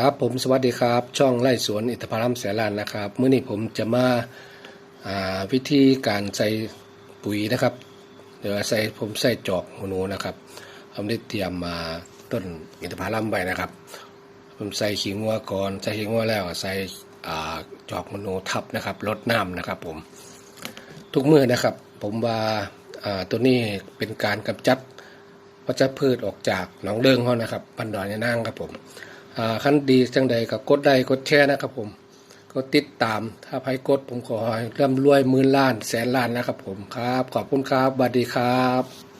ครับผมสวัสดีครับ ช่องไร่สวนอิทธพารัมแสลานนะครับเมื่อนี้ผมจะมาาวิธีการใส่ปุ๋ยนะครับเดี๋ยวใส่ผมใส่จอกหนูนะครับผมได้เตรียมมาต้นอินทผลัมไว้นะครับ ผมใส่ขิงวัวก่อนใส่ขิงวัวแล้วใส่จอกหนูทับนะครับลดน้ำนะครับ ผมทุกมือนะครับ ผมว่าาตัวนี้เป็นการกำจัดวัชพืชออกจากหนองเดิงเขานะครับบันดอนยานางครับผม ขั้นดีจังใดกับกดได้กดแชร์นะครับผมก็ติดตามถ้าใครกดผมขอให้ร่ำรวยหมื่นล้านแสนล้านนะครับผมครับ ขอบคุณครับสวัสดีครับ